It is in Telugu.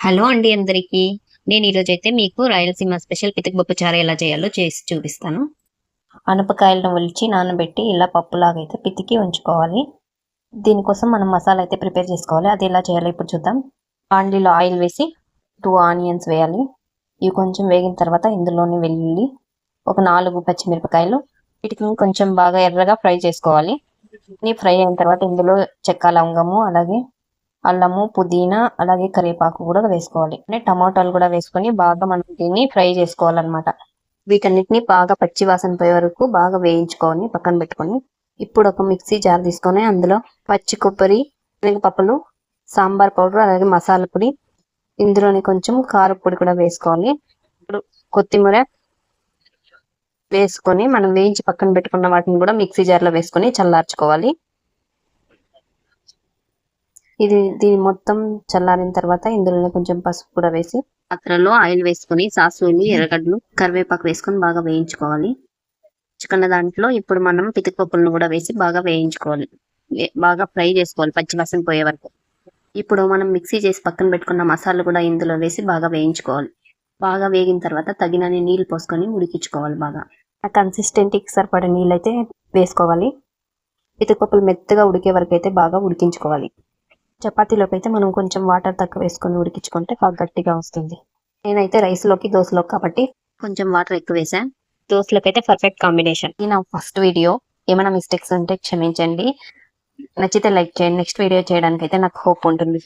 హలో అండి అందరికీ. నేను ఈరోజు అయితే మీకు రాయలసీమ స్పెషల్ పితకబొప్పు చారు ఎలా చేయాలో చేసి చూపిస్తాను. అనపకాయలను ఒలిచి నానబెట్టి ఇలా పప్పులాగా అయితే పితికి ఉంచుకోవాలి. దీనికోసం మనం మసాలా అయితే ప్రిపేర్ చేసుకోవాలి. అది ఎలా చేయాలో ఇప్పుడు చూద్దాం. బాండీలో ఆయిల్ వేసి టూ ఆనియన్స్ వేయాలి. ఇవి కొంచెం వేగిన తర్వాత ఇందులోని వెల్లుల్లి ఒక నాలుగు పచ్చిమిరపకాయలు. వీటిని కొంచెం బాగా ఎర్రగా ఫ్రై చేసుకోవాలి. ఫ్రై అయిన తర్వాత ఇందులో చెక్క లవంగము అలాగే అల్లము పుదీనా అలాగే కరివేపాకు కూడా వేసుకోవాలి. అంటే టమాటాలు కూడా వేసుకొని బాగా మనం దీన్ని ఫ్రై చేసుకోవాలన్నమాట. వీటన్నిటిని బాగా పచ్చి వాసన పోయే వరకు బాగా వేయించుకొని పక్కన పెట్టుకొని ఇప్పుడు ఒక మిక్సీ జార్ తీసుకొని అందులో పచ్చి కొబ్బరి పప్పులు సాంబార్ పౌడర్ అలాగే మసాలా పొడి ఇందులోని కొంచెం కారం పొడి కూడా వేసుకోవాలి. ఇప్పుడు కొత్తిమీర వేసుకొని మనం వేయించి పక్కన పెట్టుకున్న వాటిని కూడా మిక్సీ జార్లో వేసుకొని చల్లార్చుకోవాలి. ఇది దీని మొత్తం చల్లారిన తర్వాత ఇందులో కొంచెం పసుపు కూడా వేసి పాత్రలో ఆయిల్ వేసుకొని సాసులు ఎర్రగడ్డలు కరివేపాకు వేసుకొని బాగా వేయించుకోవాలి. చికెన్ దాంట్లో ఇప్పుడు మనం పితికపప్పులను కూడా వేసి బాగా వేయించుకోవాలి. బాగా ఫ్రై చేసుకోవాలి పచ్చివాసన పోయే వరకు. ఇప్పుడు మనం మిక్సీ చేసి పక్కన పెట్టుకున్న మసాలా కూడా ఇందులో వేసి బాగా వేయించుకోవాలి. బాగా వేగిన తర్వాత తగినన్ని నీళ్ళు పోసుకొని ఉడికించుకోవాలి బాగా. ఆ కన్సిస్టెంట్కి సరిపడే నీళ్ళు అయితే వేసుకోవాలి పితికపప్పులు మెత్తగా ఉడికే వరకు అయితే బాగా ఉడికించుకోవాలి. చపాతీలోకి అయితే మనం కొంచెం వాటర్ తక్కువ వేసుకొని ఉడికించుకుంటే బాగా గట్టిగా వస్తుంది. నేనైతే రైస్లోకి దోశలోకి కాబట్టి కొంచెం వాటర్ ఎక్కువ వేసాను దోశలోకి అయితే పర్ఫెక్ట్ కాంబినేషన్ ఇది నా ఫస్ట్ వీడియో ఏమైనా మిస్టేక్స్ ఉంటే క్షమించండి. నచ్చితే లైక్ చేయండి. నెక్స్ట్ వీడియో చేయడానికి అయితే నాకు హోప్ ఉంటుంది.